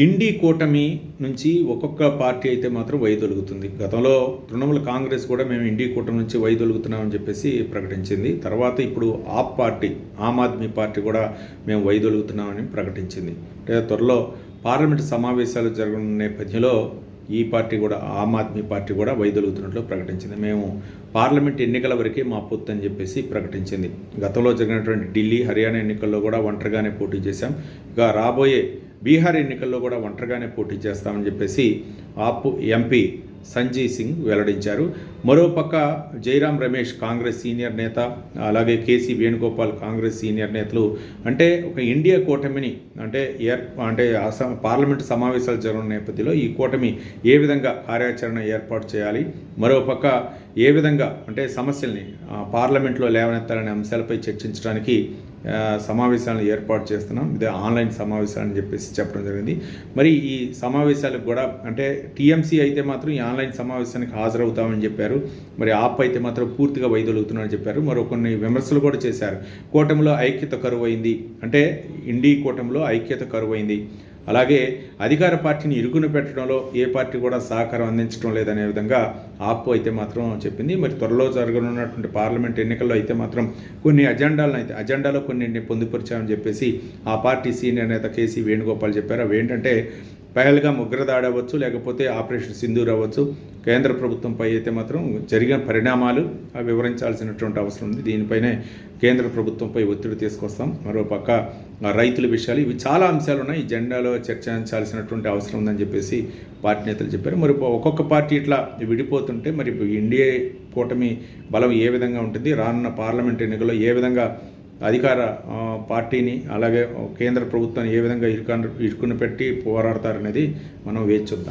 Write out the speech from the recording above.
ఇండి కూటమి నుంచి ఒక్కొక్క పార్టీ అయితే మాత్రం వైదొలుగుతుంది గతంలో తృణమూల కాంగ్రెస్ కూడా మేము ఇండి కూటమి నుంచి వైదొలుగుతున్నామని చెప్పేసి ప్రకటించింది. తర్వాత ఇప్పుడు ఆప్ పార్టీ ఆమ్ ఆద్మీ పార్టీ కూడా మేము వైదొలుగుతున్నామని ప్రకటించింది. లేదా త్వరలో పార్లమెంట్ సమావేశాలు జరగనున్న నేపథ్యంలో ఈ పార్టీ కూడా ఆమ్ ఆద్మీ పార్టీ కూడా వైదొలుగుతున్నట్లు ప్రకటించింది. మేము పార్లమెంట్ ఎన్నికల వరకే మా పొత్తు అని చెప్పేసి ప్రకటించింది. గతంలో జరిగినటువంటి ఢిల్లీ హర్యానా ఎన్నికల్లో కూడా ఒంటరిగానే పోటీ చేశాం. ఇక రాబోయే బీహార్ ఎన్నికల్లో కూడా ఒంటరిగానే పోటీ చేస్తామని చెప్పేసి ఆప్ ఎంపీ సంజయ్ సింగ్ వెల్లడించారు. మరోపక్క జైరాం రమేష్ కాంగ్రెస్ సీనియర్ నేత అలాగే కేసీ వేణుగోపాల్ కాంగ్రెస్ సీనియర్ నేతలు అంటే ఒక ఇండియా కూటమిని అంటే ఏర్ అంటే పార్లమెంటు సమావేశాలు జరుగుతున్న నేపథ్యంలో ఈ కూటమి ఏ విధంగా కార్యాచరణ ఏర్పాటు చేయాలి మరోపక్క ఏ విధంగా అంటే సమస్యల్ని పార్లమెంట్లో లేవనెత్తాలనే అంశాలపై చర్చించడానికి సమావేశాలను ఏర్పాటు చేస్తున్నాం. ఇదే ఆన్లైన్ సమావేశాలు అని చెప్పేసి చెప్పడం జరిగింది. మరి ఈ సమావేశాలకు కూడా అంటే టీఎంసీ అయితే మాత్రం ఈ ఆన్లైన్ సమావేశానికి హాజరవుతామని చెప్పారు. మరి ఆప్ అయితే మాత్రం పూర్తిగా వైదొలుగుతున్నారని చెప్పారు. మరో కొన్ని విమర్శలు కూడా చేశారు. కూటమిలో ఐక్యత కరువైంది. అంటే ఇండి కూటమిలో ఐక్యత కరువైంది. అలాగే అధికార పార్టీని ఇరుకును పెట్టడంలో ఏ పార్టీ కూడా సహకారం అందించడం లేదనే విధంగా ఆప్ అయితే మాత్రం చెప్పింది. మరి త్వరలో జరగనున్నటువంటి పార్లమెంట్ ఎన్నికల్లో అయితే మాత్రం కొన్ని అజెండాలను అయితే అజెండాలో కొన్ని పొందుపరిచామని చెప్పేసి ఆ పార్టీ సీనియర్ నేత కేసీ వేణుగోపాల్ చెప్పారు. అవి ఏంటంటే పహల్గా ఉగ్రదాడి అవ్వచ్చు లేకపోతే ఆపరేషన్ సింధూర్ అవ్వచ్చు. కేంద్ర ప్రభుత్వంపై అయితే మాత్రం జరిగిన పరిణామాలు వివరించాల్సినటువంటి అవసరం ఉంది. దీనిపైనే కేంద్ర ప్రభుత్వంపై ఒత్తిడి తీసుకొస్తాం. మరోపక్క రైతుల విషయాలు ఇవి చాలా అంశాలు ఉన్నాయి ఈ జెండాలో చర్చించాల్సినటువంటి అవసరం ఉందని చెప్పేసి పార్టీ నేతలు చెప్పారు. మరి ఒక్కొక్క పార్టీ ఇట్లా విడిపోతుంటే మరి ఇండియా కూటమి బలం ఏ విధంగా ఉంటుంది? రానున్న పార్లమెంట్ ఎన్నికల్లో ఏ విధంగా అధికార ఆ, పార్టీని అలాగే కేంద్ర ప్రభుత్వాన్ని ఏ విధంగా ఇరుకను ఇరుకున పెట్టి పోరాడతారనేది మనం వేచి చూద్దాం.